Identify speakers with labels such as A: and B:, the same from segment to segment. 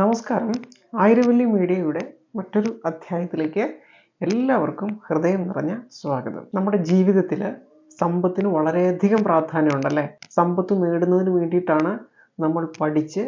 A: നമസ്കാരം. ആയിരവല്ലി മീഡിയയുടെ മറ്റൊരു അധ്യായത്തിലേക്ക് എല്ലാവർക്കും ഹൃദയം നിറഞ്ഞ സ്വാഗതം. നമ്മുടെ ജീവിതത്തിൽ സമ്പത്തിന് വളരെയധികം പ്രാധാന്യമുണ്ടല്ലേ? സമ്പത്ത് നേടുന്നതിന് വേണ്ടിയിട്ടാണ് നമ്മൾ പഠിച്ച്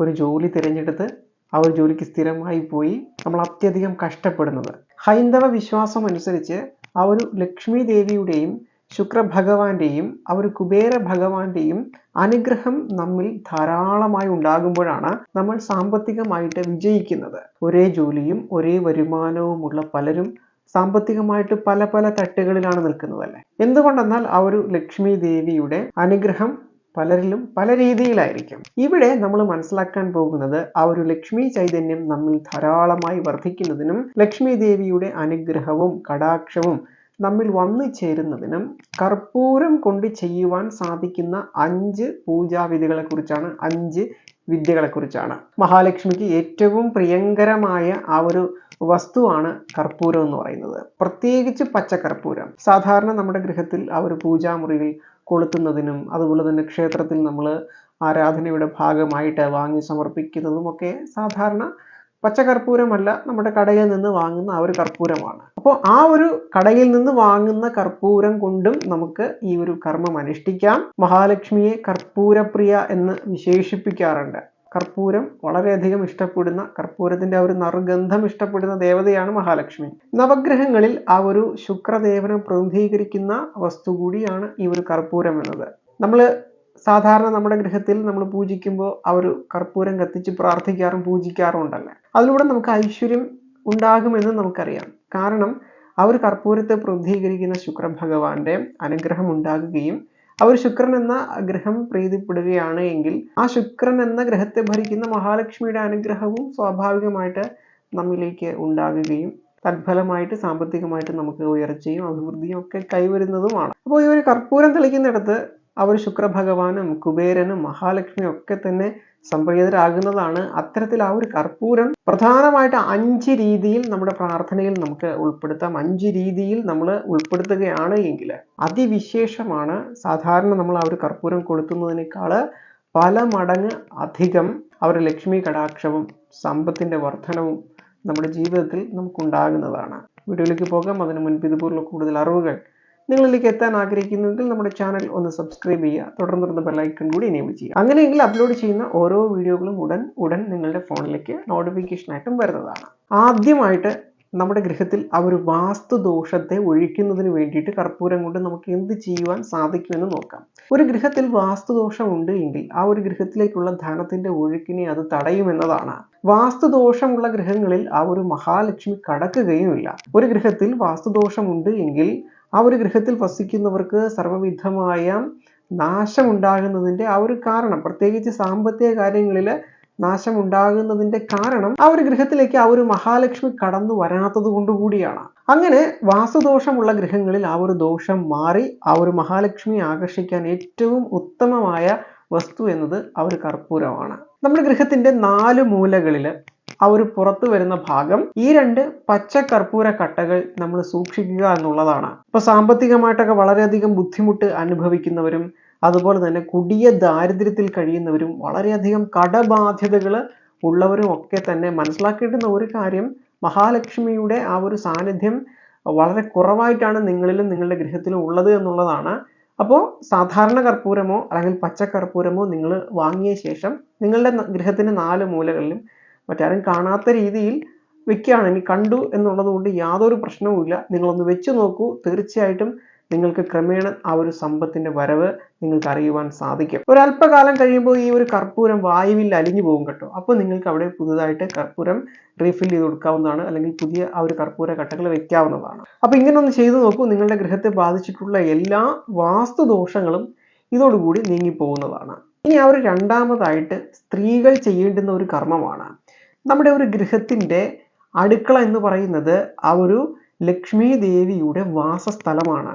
A: ഒരു ജോലി തിരഞ്ഞെടുത്ത് ആ ഒരു ജോലിക്ക് സ്ഥിരമായി പോയി നമ്മൾ അത്യധികം കഷ്ടപ്പെടുന്നത്. ഹൈന്ദവ വിശ്വാസം അനുസരിച്ച് ആ ഒരു ലക്ഷ്മി ദേവിയുടെയും ശുക്രഭഗവാന്റെയും ഒരു കുബേര ഭഗവാന്റെയും അനുഗ്രഹം നമ്മിൽ ധാരാളമായി ഉണ്ടാകുമ്പോഴാണ് നമ്മൾ സാമ്പത്തികമായിട്ട് വിജയിക്കുന്നത്. ഒരേ ജോലിയും ഒരേ വരുമാനവുമുള്ള പലരും സാമ്പത്തികമായിട്ട് പല പല തട്ടുകളിലാണ് നിൽക്കുന്നതല്ലേ? എന്തുകൊണ്ടെന്നാൽ ആ ഒരു ലക്ഷ്മി ദേവിയുടെ അനുഗ്രഹം പലരിലും പല രീതിയിലായിരിക്കും. ഇവിടെ നമ്മൾ മനസ്സിലാക്കാൻ പോകുന്നത് ആ ഒരു ലക്ഷ്മി ചൈതന്യം നമ്മിൽ ധാരാളമായി വർദ്ധിക്കുന്നതിനും ലക്ഷ്മി ദേവിയുടെ അനുഗ്രഹവും കടാക്ഷവും നമ്മിൽ വന്നു ചേരുന്നതിനും കർപ്പൂരം കൊണ്ട് ചെയ്യുവാൻ സാധിക്കുന്ന അഞ്ച് പൂജാവിധികളെ കുറിച്ചാണ് അഞ്ച് വിദ്യകളെ കുറിച്ചാണ് മഹാലക്ഷ്മിക്ക് ഏറ്റവും പ്രിയങ്കരമായ ആ ഒരു വസ്തുവാണ് കർപ്പൂരം എന്ന് പറയുന്നത്. പ്രത്യേകിച്ച് പച്ചക്കർപ്പൂരം. സാധാരണ നമ്മുടെ ഗൃഹത്തിൽ ആ ഒരു പൂജാമുറിയിൽ കൊളുത്തുന്നതിനും അതുപോലെ തന്നെ ക്ഷേത്രത്തിൽ നമ്മൾ ആരാധനയുടെ ഭാഗമായിട്ട് വാങ്ങി സമർപ്പിക്കുന്നതുമൊക്കെ സാധാരണ പച്ചകർപ്പൂരമല്ല നമ്മുടെ കടയിൽ നിന്ന് വാങ്ങുന്ന ആ ഒരു കർപ്പൂരമാണ്. അപ്പോൾ ആ ഒരു കടയിൽ നിന്ന് വാങ്ങുന്ന കർപ്പൂരം കൊണ്ടും നമുക്ക് ഈ ഒരു കർമ്മം അനുഷ്ഠിക്കാം. മഹാലക്ഷ്മിയെ കർപ്പൂരപ്രിയ എന്ന് വിശേഷിപ്പിക്കാറുണ്ട്. കർപ്പൂരം വളരെയധികം ഇഷ്ടപ്പെടുന്ന കർപ്പൂരത്തിന്റെ ആ ഒരു നറുഗന്ധം ഇഷ്ടപ്പെടുന്ന ദേവതയാണ് മഹാലക്ഷ്മി. നവഗ്രഹങ്ങളിൽ ആ ഒരു ശുക്രദേവനെ പ്രതിനിധീകരിക്കുന്ന വസ്തു കൂടിയാണ് ഈ ഒരു കർപ്പൂരം എന്നത്. നമ്മൾ സാധാരണ നമ്മുടെ ഗൃഹത്തിൽ നമ്മൾ പൂജിക്കുമ്പോൾ ആ ഒരു കർപ്പൂരം കത്തിച്ച് പ്രാർത്ഥിക്കാറും പൂജിക്കാറും ഉണ്ടല്ലേ? അതിലൂടെ നമുക്ക് ഐശ്വര്യം ഉണ്ടാകുമെന്ന് നമുക്കറിയാം. കാരണം ആ ഒരു കർപ്പൂരത്തെ പ്രതിനിധീകരിക്കുന്ന ശുക്രഭഗവാന്റെ അനുഗ്രഹം ഉണ്ടാകുകയും അവർ ശുക്രൻ എന്ന ഗ്രഹം പ്രീതിപ്പെടുകയാണ് എങ്കിൽ ആ ശുക്രൻ എന്ന ഗ്രഹത്തെ ഭരിക്കുന്ന മഹാലക്ഷ്മിയുടെ അനുഗ്രഹവും സ്വാഭാവികമായിട്ട് നമ്മിലേക്ക് ഉണ്ടാകുകയും തത്ഫലമായിട്ട് സാമ്പത്തികമായിട്ട് നമുക്ക് ഉയർച്ചയും അഭിവൃദ്ധിയും ഒക്കെ കൈവരുന്നതുമാണ്. അപ്പോൾ ഈ ഒരു കർപ്പൂരം തെളിക്കുന്നിടത്ത് അവർ ശുക്രഭഗവാനും കുബേരനും മഹാലക്ഷ്മിയും ഒക്കെ തന്നെ സംപ്രീതരാകുന്നതാണ് അത്തരത്തിൽ ആ ഒരു കർപ്പൂരം പ്രധാനമായിട്ട് അഞ്ച് രീതിയിൽ നമ്മുടെ പ്രാർത്ഥനയിൽ നമുക്ക് ഉൾപ്പെടുത്താം. അഞ്ച് രീതിയിൽ നമ്മൾ ഉൾപ്പെടുത്തുകയാണ് എങ്കിൽ അതിവിശേഷമാണ് സാധാരണ നമ്മൾ ആ ഒരു കർപ്പൂരം കൊളുത്തുന്നതിനേക്കാൾ പല മടങ്ങ് അധികം അവർ ലക്ഷ്മി കടാക്ഷവും സമ്പത്തിന്റെ വർധനവും നമ്മുടെ ജീവിതത്തിൽ നമുക്കുണ്ടാകുന്നതാണ്. വീഡിയോയിലേക്ക് പോകാം. അതിനു മുൻപ് ഇതുപോലുള്ള കൂടുതൽ അറിവുകൾ നിങ്ങളിലേക്ക് എത്താൻ ആഗ്രഹിക്കുന്നുണ്ടെങ്കിൽ നമ്മുടെ ചാനൽ ഒന്ന് സബ്സ്ക്രൈബ് ചെയ്യുക. തുടർന്ന് തുടർന്ന് ബെല്ലൈക്കൺ കൂടി എനേബിൾ ചെയ്യുക. അങ്ങനെയെങ്കിൽ അപ്ലോഡ് ചെയ്യുന്ന ഓരോ വീഡിയോകളും ഉടൻ ഉടൻ നിങ്ങളുടെ ഫോണിലേക്ക് നോട്ടിഫിക്കേഷൻ ആയിട്ടും വരുന്നതാണ്. ആദ്യമായിട്ട് നമ്മുടെ ഗൃഹത്തിൽ ആ ഒരു വാസ്തുദോഷത്തെ ഒഴിക്കുന്നതിന് വേണ്ടിയിട്ട് കർപ്പൂരം കൊണ്ട് നമുക്ക് എന്ത് ചെയ്യുവാൻ സാധിക്കുമെന്ന് നോക്കാം. ഒരു ഗൃഹത്തിൽ വാസ്തുദോഷം ഉണ്ട് എങ്കിൽ ആ ഒരു ഗൃഹത്തിലേക്കുള്ള ധനത്തിന്റെ ഒഴുക്കിനെ അത് തടയുമെന്നതാണ്. വാസ്തുദോഷമുള്ള ഗൃഹങ്ങളിൽ ആ ഒരു മഹാലക്ഷ്മി കടക്കുകയുമില്ല. ഒരു ഗൃഹത്തിൽ വാസ്തുദോഷമുണ്ട് എങ്കിൽ ആ ഒരു ഗൃഹത്തിൽ വസിക്കുന്നവർക്ക് സർവവിധമായ നാശമുണ്ടാകുന്നതിന്റെ ആ ഒരു കാരണം പ്രത്യേകിച്ച് സാമ്പത്തിക കാര്യങ്ങളിൽ നാശമുണ്ടാകുന്നതിന്റെ കാരണം ആ ഒരു ഗൃഹത്തിലേക്ക് ആ ഒരു മഹാലക്ഷ്മി കടന്നു വരാത്തത് കൊണ്ടുകൂടിയാണ് അങ്ങനെ വാസുദോഷമുള്ള ഗൃഹങ്ങളിൽ ആ ഒരു ദോഷം മാറി ആ ഒരു മഹാലക്ഷ്മി ആകർഷിക്കാൻ ഏറ്റവും ഉത്തമമായ വസ്തു എന്നത് ആ ഒരു കർപ്പൂരമാണ്. നമ്മുടെ ഗൃഹത്തിന്റെ നാല് മൂലകളിൽ ആ ഒരു പുറത്തു വരുന്ന ഭാഗം ഈ രണ്ട് പച്ച കർപ്പൂര കട്ടകൾ നമ്മൾ സൂക്ഷിക്കുക എന്നുള്ളതാണ്. ഇപ്പൊ സാമ്പത്തികമായിട്ടൊക്കെ വളരെയധികം ബുദ്ധിമുട്ട് അനുഭവിക്കുന്നവരും അതുപോലെ തന്നെ കുടിയ ദാരിദ്ര്യത്തിൽ കഴിയുന്നവരും വളരെയധികം കടബാധ്യതകൾ ഉള്ളവരും ഒക്കെ തന്നെ മനസ്സിലാക്കിയിട്ടുന്ന ഒരു കാര്യം മഹാലക്ഷ്മിയുടെ ആ ഒരു സാന്നിധ്യം വളരെ കുറവായിട്ടാണ് നിങ്ങളിലും നിങ്ങളുടെ ഗൃഹത്തിലും ഉള്ളത് എന്നുള്ളതാണ്. അപ്പോൾ സാധാരണ കർപ്പൂരമോ അല്ലെങ്കിൽ പച്ച കർപ്പൂരമോ നിങ്ങൾ വാങ്ങിയ ശേഷം നിങ്ങളുടെ ഗൃഹത്തിന്റെ നാല് മൂലകളിലും മറ്റാരും കാണാത്ത രീതിയിൽ വെക്കുകയാണെങ്കിൽ കണ്ടു എന്നുള്ളത് കൊണ്ട് യാതൊരു പ്രശ്നവുമില്ല നിങ്ങളൊന്ന് വെച്ച് നോക്കൂ. തീർച്ചയായിട്ടും നിങ്ങൾക്ക് ക്രമേണ ആ ഒരു സമ്പത്തിന്റെ വരവ് നിങ്ങൾക്ക് അറിയുവാൻ സാധിക്കും. ഒരല്പകാലം കഴിയുമ്പോൾ ഈ ഒരു കർപ്പൂരം വായുവിൽ അലിഞ്ഞു പോകും കേട്ടോ. അപ്പോൾ നിങ്ങൾക്ക് അവിടെ പുതുതായിട്ട് കർപ്പൂരം റീഫിൽ ചെയ്ത് കൊടുക്കാവുന്നതാണ്. അല്ലെങ്കിൽ പുതിയ ആ ഒരു കർപ്പൂര കട്ടകൾ വെക്കാവുന്നതാണ്. അപ്പോൾ ഇങ്ങനെ ഒന്ന് ചെയ്തു നോക്കൂ. നിങ്ങളുടെ ഗൃഹത്തെ ബാധിച്ചിട്ടുള്ള എല്ലാ വാസ്തുദോഷങ്ങളും ഇതോടുകൂടി നീങ്ങിപ്പോകുന്നതാണ്. ഇനി ആ ഒരു രണ്ടാമതായിട്ട് സ്ത്രീകൾ ചെയ്യേണ്ടുന്ന ഒരു കർമ്മമാണ്. നമ്മുടെ ഒരു ഗൃഹത്തിന്റെ അടുക്കള എന്ന് പറയുന്നത് ആ ഒരു ലക്ഷ്മി ദേവിയുടെ വാസസ്ഥലമാണ്.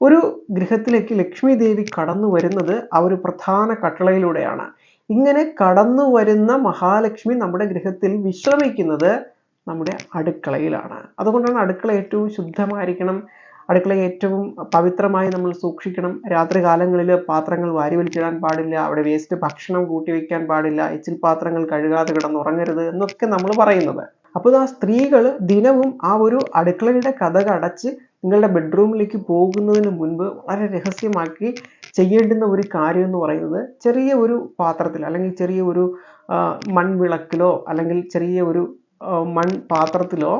A: ഒരു ഗൃഹത്തിലേക്ക് ലക്ഷ്മി ദേവി കടന്നു വരുന്നത് ആ ഒരു പ്രധാന കട്ടളയിലൂടെയാണ്. ഇങ്ങനെ കടന്നു വരുന്ന മഹാലക്ഷ്മി നമ്മുടെ ഗൃഹത്തിൽ വിശ്രമിക്കുന്നത് നമ്മുടെ അടുക്കളയിലാണ്. അതുകൊണ്ടാണ് അടുക്കള ഏറ്റവും ശുദ്ധമായിരിക്കണം. അടുക്കളയെ ഏറ്റവും പവിത്രമായി നമ്മൾ സൂക്ഷിക്കണം. രാത്രി കാലങ്ങളിൽ പാത്രങ്ങൾ വാരി വലിച്ചിടാൻ പാടില്ല. അവിടെ വേസ്റ്റ് ഭക്ഷണം കൂട്ടി വെക്കാൻ പാടില്ല. എച്ചിൽ പാത്രങ്ങൾ കഴുകാതെ കിടന്നുറങ്ങരുത് എന്നൊക്കെ നമ്മൾ പറയുന്നത്. അപ്പോൾ ആ സ്ത്രീകൾ ദിനവും ആ ഒരു അടുക്കളയുടെ കഥ അടച്ച് നിങ്ങളുടെ ബെഡ്റൂമിലേക്ക് പോകുന്നതിന് മുൻപ് വളരെ രഹസ്യമാക്കി ചെയ്യേണ്ടുന്ന ഒരു കാര്യം എന്ന് പറയുന്നത് ചെറിയ ഒരു പാത്രത്തിൽ അല്ലെങ്കിൽ ചെറിയ ഒരു മൺവിളക്കിലോ അല്ലെങ്കിൽ ചെറിയ ഒരു മൺ പാത്രത്തിലോ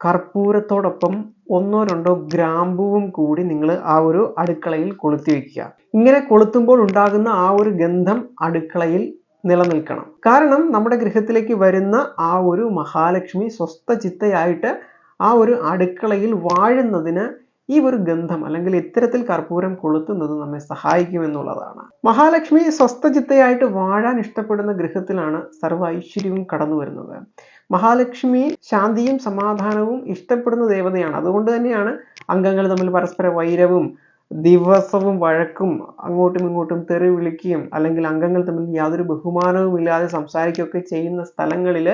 A: കർപ്പൂരത്തോടൊപ്പം ഒന്നോ രണ്ടോ ഗ്രാമ്പുവും കൂടി നിങ്ങൾ ആ ഒരു അടുക്കളയിൽ കൊളുത്തി വെക്കുക. ഇങ്ങനെ കൊളുത്തുമ്പോൾ ഉണ്ടാകുന്ന ആ ഒരു ഗന്ധം അടുക്കളയിൽ നിലനിൽക്കണം. കാരണം നമ്മുടെ ഗൃഹത്തിലേക്ക് വരുന്ന ആ ഒരു മഹാലക്ഷ്മി സ്വസ്ഥ ചിത്തയായിട്ട് ആ ഒരു അടുക്കളയിൽ വാഴുന്നതിന് ഈ ഒരു ഗന്ധം അല്ലെങ്കിൽ ഇത്തരത്തിൽ കർപ്പൂരം കൊളുത്തുന്നത് നമ്മെ സഹായിക്കുമെന്നുള്ളതാണ് മഹാലക്ഷ്മി സ്വസ്ഥചിത്തയായിട്ട് വാഴാൻ ഇഷ്ടപ്പെടുന്ന ഗൃഹത്തിലാണ് സർവ ഐശ്വര്യവും കടന്നു വരുന്നത്. മഹാലക്ഷ്മി ശാന്തിയും സമാധാനവും ഇഷ്ടപ്പെടുന്ന ദേവതയാണ്. അതുകൊണ്ട് തന്നെയാണ് അംഗങ്ങൾ തമ്മിൽ പരസ്പര വൈരവും ദിവസവും വഴക്കും അങ്ങോട്ടും ഇങ്ങോട്ടും തെറി വിളിക്കുകയും അല്ലെങ്കിൽ അംഗങ്ങൾ തമ്മിൽ യാതൊരു ബഹുമാനവും ഇല്ലാതെ സംസാരിക്കുകയൊക്കെ ചെയ്യുന്ന സ്ഥലങ്ങളിൽ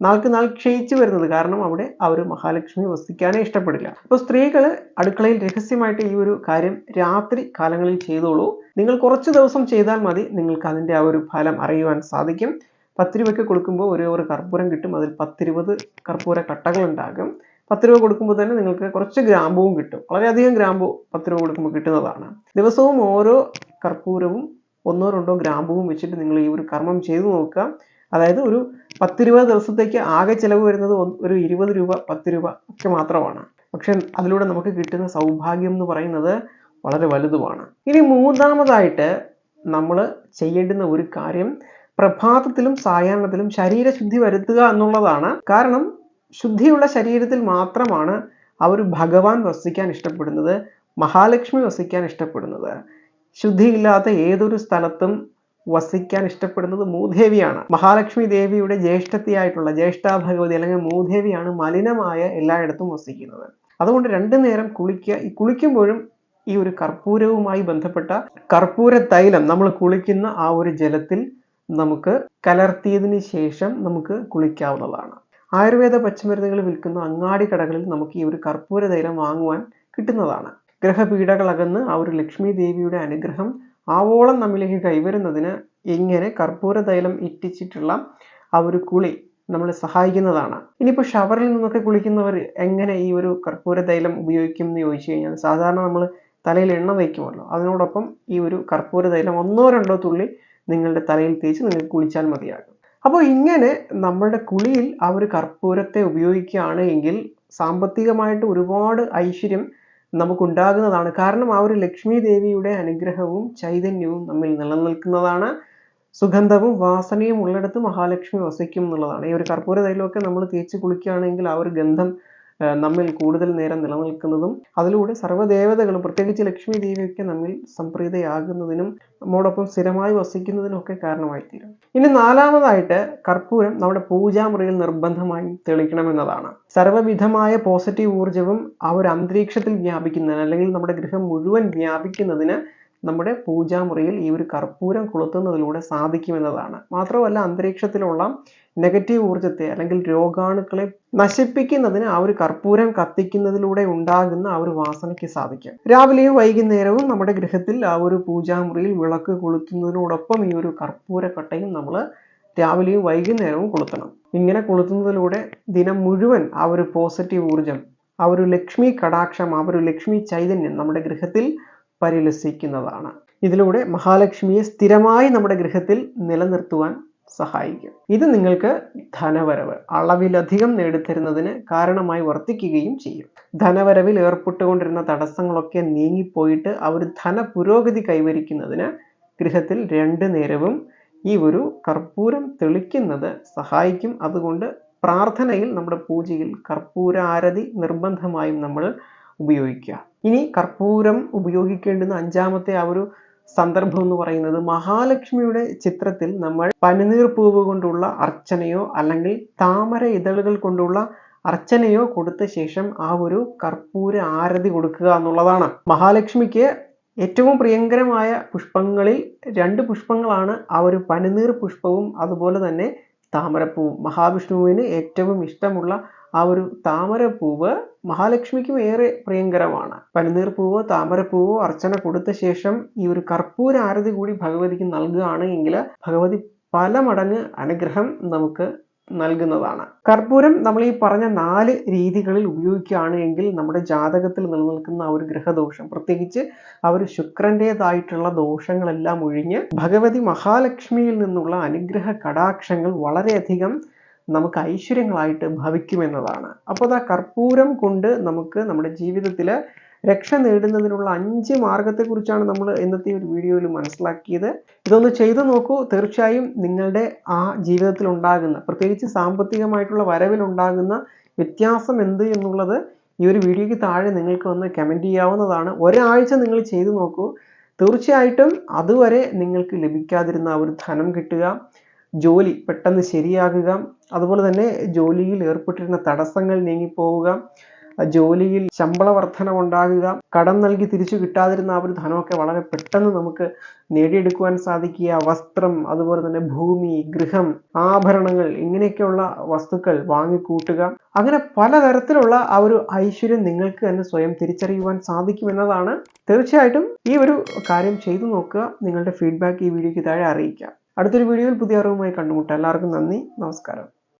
A: നാൾക്ക് നാൾ ക്ഷയിച്ചു വരുന്നത് കാരണം അവിടെ അവർ മഹാലക്ഷ്മി വസിക്കാനേ ഇഷ്ടപ്പെടില്ല. അപ്പോൾ സ്ത്രീകൾ അടുക്കളയിൽ രഹസ്യമായിട്ട് ഈ ഒരു കാര്യം രാത്രി കാലങ്ങളിൽ ചെയ്തോളൂ. നിങ്ങൾ കുറച്ച് ദിവസം ചെയ്താൽ മതി. നിങ്ങൾക്ക് അതിന്റെ ആ ഒരു ഫലം അറിയുവാൻ സാധിക്കും. പത്ത് രൂപയ്ക്ക് കൊടുക്കുമ്പോൾ ഒരു ഒരു കർപ്പൂരം കിട്ടും. അതിൽ പത്തിരുപത് കർപ്പൂര കട്ടകൾ ഉണ്ടാകും പത്ത് രൂപ കൊടുക്കുമ്പോൾ തന്നെ നിങ്ങൾക്ക് കുറച്ച് ഗ്രാമ്പുവും കിട്ടും. വളരെയധികം ഗ്രാമ്പു പത്ത് രൂപ കൊടുക്കുമ്പോൾ കിട്ടുന്നതാണ്. ദിവസവും ഓരോ കർപ്പൂരവും ഒന്നോ രണ്ടോ ഗ്രാമ്പുവും വെച്ചിട്ട് നിങ്ങൾ ഈ ഒരു കർമ്മം ചെയ്തു നോക്കുക. അതായത് ഒരു പത്തിരുപത് ദിവസത്തേക്ക് ആകെ ചിലവ് വരുന്നത് ഒരു ഇരുപത് രൂപ പത്ത് രൂപ ഒക്കെ മാത്രമാണ്. പക്ഷെ അതിലൂടെ നമുക്ക് കിട്ടുന്ന സൗഭാഗ്യം എന്ന് പറയുന്നത് വളരെ വലുതുമാണ്. ഇനി മൂന്നാമതായിട്ട് നമ്മൾ ചെയ്യേണ്ടുന്ന ഒരു കാര്യം പ്രഭാതത്തിലും സായാഹ്നത്തിലും ശരീരശുദ്ധി വരുത്തുക എന്നുള്ളതാണ്. കാരണം ശുദ്ധിയുള്ള ശരീരത്തിൽ മാത്രമാണ് അവർ ഭഗവാൻ വസിക്കാൻ ഇഷ്ടപ്പെടുന്നത് മഹാലക്ഷ്മി വസിക്കാൻ ഇഷ്ടപ്പെടുന്നത്. ശുദ്ധിയില്ലാത്ത ഏതൊരു സ്ഥലത്തും വസിക്കാൻ ഇഷ്ടപ്പെടുന്നത് മൂദേവിയാണ്. മഹാലക്ഷ്മി ദേവിയുടെ ജ്യേഷ്ഠത്തിയായിട്ടുള്ള ജ്യേഷ്ഠ ഭഗവതി അല്ലെങ്കിൽ മൂദേവിയാണ് മലിനമായ എല്ലായിടത്തും വസിക്കുന്നത്. അതുകൊണ്ട് രണ്ടു നേരം കുളിക്കുക ഈ കുളിക്കുമ്പോഴും ഈ ഒരു കർപ്പൂരവുമായി ബന്ധപ്പെട്ട കർപ്പൂര തൈലം നമ്മൾ കുളിക്കുന്ന ആ ഒരു ജലത്തിൽ നമുക്ക് കലർത്തിയതിന് ശേഷം നമുക്ക് കുളിക്കാവുന്നതാണ്. ആയുർവേദ പച്ചമരുന്നുകൾ വിൽക്കുന്ന അങ്ങാടി കടകളിൽ നമുക്ക് ഈ ഒരു കർപ്പൂര തൈലം വാങ്ങുവാൻ കിട്ടുന്നതാണ്. ഗ്രഹപീഠകൾ അകന്ന് ആ ഒരു ലക്ഷ്മി ദേവിയുടെ അനുഗ്രഹം ആവോളം നമ്മിലേക്ക് കൈവരുന്നതിന് ഇങ്ങനെ കർപ്പൂര തൈലം ഇറ്റിച്ചിട്ടുള്ള ആ ഒരു കുളി നമ്മളെ സഹായിക്കുന്നതാണ്. ഇനിയിപ്പോൾ ഷവറിൽ നിന്നൊക്കെ കുളിക്കുന്നവർ എങ്ങനെ ഈ ഒരു കർപ്പൂര തൈലം ഉപയോഗിക്കും എന്ന് ചോദിച്ചു കഴിഞ്ഞാൽ സാധാരണ നമ്മൾ തലയിൽ എണ്ണ വയ്ക്കുമല്ലോ അതിനോടൊപ്പം ഈ ഒരു കർപ്പൂര തൈലം ഒന്നോ രണ്ടോ തുള്ളി നിങ്ങളുടെ തലയിൽ തേച്ച് നിങ്ങൾക്ക് കുളിച്ചാൽ മതിയാകും. അപ്പോൾ ഇങ്ങനെ നമ്മളുടെ കുളിയിൽ ആ ഒരു കർപ്പൂരത്തെ ഉപയോഗിക്കുകയാണ് എങ്കിൽ സാമ്പത്തികമായിട്ട് ഒരുപാട് ഐശ്വര്യം നമുക്കുണ്ടാകുന്നതാണ്. കാരണം ആ ഒരു ലക്ഷ്മി ദേവിയുടെ അനുഗ്രഹവും ചൈതന്യവും നമ്മിൽ നിലനിൽക്കുന്നതാണ്. സുഗന്ധവും വാസനയും ഉള്ളിടത്ത് മഹാലക്ഷ്മി വസിക്കും എന്നുള്ളതാണ്. ഈ ഒരു കർപ്പൂര തൈലമൊക്കെ നമ്മൾ തേച്ച് കുളിക്കുകയാണെങ്കിൽ ആ ഒരു ഗന്ധം നമ്മിൽ കൂടുതൽ നേരം നിലനിൽക്കുന്നതും അതിലൂടെ സർവദേവതകളും പ്രത്യേകിച്ച് ലക്ഷ്മി ദേവിയൊക്കെ നമ്മിൽ സംപ്രീതയാകുന്നതിനും നമ്മോടൊപ്പം സ്ഥിരമായി വസിക്കുന്നതിനും ഒക്കെ കാരണമായിത്തീരും. ഇനി നാലാമതായിട്ട് കർപ്പൂരം നമ്മുടെ പൂജാമുറിയിൽ നിർബന്ധമായും തെളിക്കണമെന്നതാണ്. സർവവിധമായ പോസിറ്റീവ് ഊർജവും ആ ഒരു അന്തരീക്ഷത്തിൽ വ്യാപിക്കുന്നതിന് അല്ലെങ്കിൽ നമ്മുടെ ഗൃഹം മുഴുവൻ വ്യാപിക്കുന്നതിന് നമ്മുടെ പൂജാമുറിയിൽ ഈ ഒരു കർപ്പൂരം കൊളുത്തുന്നതിലൂടെ സാധിക്കുമെന്നതാണ്. മാത്രമല്ല അന്തരീക്ഷത്തിലുള്ള നെഗറ്റീവ് ഊർജത്തെ അല്ലെങ്കിൽ രോഗാണുക്കളെ നശിപ്പിക്കുന്നതിന് ആ ഒരു കർപ്പൂരം കത്തിക്കുന്നതിലൂടെ ഉണ്ടാകുന്ന ആ ഒരു വാസനയ്ക്ക് സാധിക്കും. രാവിലെയും വൈകുന്നേരവും നമ്മുടെ ഗൃഹത്തിൽ ആ ഒരു പൂജാമുറിയിൽ വിളക്ക് കൊളുത്തുന്നതിനോടൊപ്പം ഈ ഒരു കർപ്പൂരക്കട്ടയും നമ്മൾ രാവിലെയും വൈകുന്നേരവും കൊളുത്തണം. ഇങ്ങനെ കൊളുത്തുന്നതിലൂടെ ദിനം മുഴുവൻ ആ ഒരു പോസിറ്റീവ് ഊർജം ആ ഒരു ലക്ഷ്മി കടാക്ഷം ആ ഒരു ലക്ഷ്മി ചൈതന്യം നമ്മുടെ ഗൃഹത്തിൽ പരിലസിക്കുന്നതാണ്. ഇതിലൂടെ മഹാലക്ഷ്മിയെ സ്ഥിരമായി നമ്മുടെ ഗൃഹത്തിൽ നിലനിർത്തുവാൻ സഹായിക്കും. ഇത് നിങ്ങൾക്ക് ധനവരവ് അളവിലധികം നേടിത്തരുന്നതിന് കാരണമായി വർത്തിക്കുകയും ചെയ്യും. ധനവരവിൽ ഏർപ്പെട്ടുകൊണ്ടിരുന്ന തടസ്സങ്ങളൊക്കെ നീങ്ങിപ്പോയിട്ട് ഒരു ധന പുരോഗതി കൈവരിക്കുന്നതിന് ഗൃഹത്തിൽ രണ്ട് നേരവും ഈ ഒരു കർപ്പൂരം തെളിക്കുന്നത് സഹായിക്കും. അതുകൊണ്ട് പ്രാർത്ഥനയിൽ നമ്മുടെ പൂജയിൽ കർപ്പൂരാരതി നിർബന്ധമായും നമ്മൾ ഉപയോഗിക്കുക. ഇനി കർപ്പൂരം ഉപയോഗിക്കേണ്ടുന്ന അഞ്ചാമത്തെ ആ ഒരു സന്ദർഭം എന്ന് പറയുന്നത് മഹാലക്ഷ്മിയുടെ ചിത്രത്തിൽ നമ്മൾ പനിനീർ പൂവ് കൊണ്ടുള്ള അർച്ചനയോ അല്ലെങ്കിൽ താമര ഇതളുകൾ കൊണ്ടുള്ള അർച്ചനയോ കൊടുത്ത ശേഷം ആ ഒരു കർപ്പൂര ആരതി കൊടുക്കുക എന്നുള്ളതാണ്. മഹാലക്ഷ്മിക്ക് ഏറ്റവും പ്രിയങ്കരമായ പുഷ്പങ്ങളിൽ രണ്ട് പുഷ്പങ്ങളാണ് ആ ഒരു പനിനീർ പുഷ്പവും അതുപോലെ തന്നെ താമരപ്പൂവും. മഹാവിഷ്ണുവിന് ഏറ്റവും ഇഷ്ടമുള്ള ആ ഒരു താമരപ്പൂവ് മഹാലക്ഷ്മിക്കും ഏറെ പ്രിയങ്കരമാണ്. പനിനീർ പൂവോ താമരപ്പൂവോ അർച്ചന കൊടുത്ത ശേഷം ഈ ഒരു കർപ്പൂര ആരതി കൂടി ഭഗവതിക്ക് നൽകുകയാണ് എങ്കിൽ ഭഗവതി പല മടങ്ങ് അനുഗ്രഹം നമുക്ക് നൽകുന്നതാണ്. കർപ്പൂരം നമ്മൾ ഈ പറഞ്ഞ നാല് രീതികളിൽ ഉപയോഗിക്കുകയാണ് എങ്കിൽ നമ്മുടെ ജാതകത്തിൽ നിലനിൽക്കുന്ന ആ ഒരു ഗ്രഹദോഷം പ്രത്യേകിച്ച് ആ ഒരു ശുക്രന്റെതായിട്ടുള്ള ദോഷങ്ങളെല്ലാം ഒഴിഞ്ഞ് ഭഗവതി മഹാലക്ഷ്മിയിൽ നിന്നുള്ള അനുഗ്രഹ കടാക്ഷങ്ങൾ വളരെയധികം നമുക്ക് ഐശ്വര്യങ്ങളായിട്ട് ഭവിക്കുമെന്നതാണ് അപ്പോൾ ആ കർപ്പൂരം കൊണ്ട് നമുക്ക് നമ്മുടെ ജീവിതത്തിൽ രക്ഷ നേടുന്നതിനുള്ള അഞ്ച് മാർഗത്തെക്കുറിച്ചാണ് നമ്മൾ ഇന്നത്തെ ഒരു വീഡിയോയിൽ മനസ്സിലാക്കിയത്. ഇതൊന്ന് ചെയ്തു നോക്കൂ. തീർച്ചയായും നിങ്ങളുടെ ആ ജീവിതത്തിൽ ഉണ്ടാകുന്ന പ്രത്യേകിച്ച് സാമ്പത്തികമായിട്ടുള്ള വരവിലുണ്ടാകുന്ന വ്യത്യാസം എന്ത് എന്നുള്ളത് ഈ ഒരു വീഡിയോയ്ക്ക് താഴെ നിങ്ങൾക്ക് വന്ന് കമന്റ് ചെയ്യാവുന്നതാണ്. ഒരാഴ്ച നിങ്ങൾ ചെയ്തു നോക്കൂ. തീർച്ചയായിട്ടും അതുവരെ നിങ്ങൾക്ക് ലഭിക്കാതിരുന്ന ആ ഒരു ധനം കിട്ടുക. ജോലി പെട്ടെന്ന് ശരിയാകുക. അതുപോലെ തന്നെ ജോലിയിൽ ഏർപ്പെട്ടിരുന്ന തടസ്സങ്ങൾ നീങ്ങിപ്പോവുക. ജോലിയിൽ ശമ്പള വർധന ഉണ്ടാകുക. കടം നൽകി തിരിച്ചു കിട്ടാതിരുന്ന ആ ഒരു ധനമൊക്കെ വളരെ പെട്ടെന്ന് നമുക്ക് നേടിയെടുക്കുവാൻ സാധിക്കുക. വസ്ത്രം അതുപോലെ തന്നെ ഭൂമി ഗൃഹം ആഭരണങ്ങൾ ഇങ്ങനെയൊക്കെയുള്ള വസ്തുക്കൾ വാങ്ങിക്കൂട്ടുക. അങ്ങനെ പലതരത്തിലുള്ള ആ ഒരു ഐശ്വര്യം നിങ്ങൾക്ക് തന്നെ സ്വയം തിരിച്ചറിയുവാൻ സാധിക്കും സാധിക്കുമെന്നതാണ് തീർച്ചയായിട്ടും ഈ ഒരു കാര്യം ചെയ്തു നോക്കുക. നിങ്ങളുടെ ഫീഡ്ബാക്ക് ഈ വീഡിയോയ്ക്ക് താഴെ അറിയിക്കുക അടുത്തൊരു വീഡിയോയിൽ പുതിയ അറിവുമായി കണ്ടുമുട്ടാം. എല്ലാവർക്കും നന്ദി. നമസ്കാരം.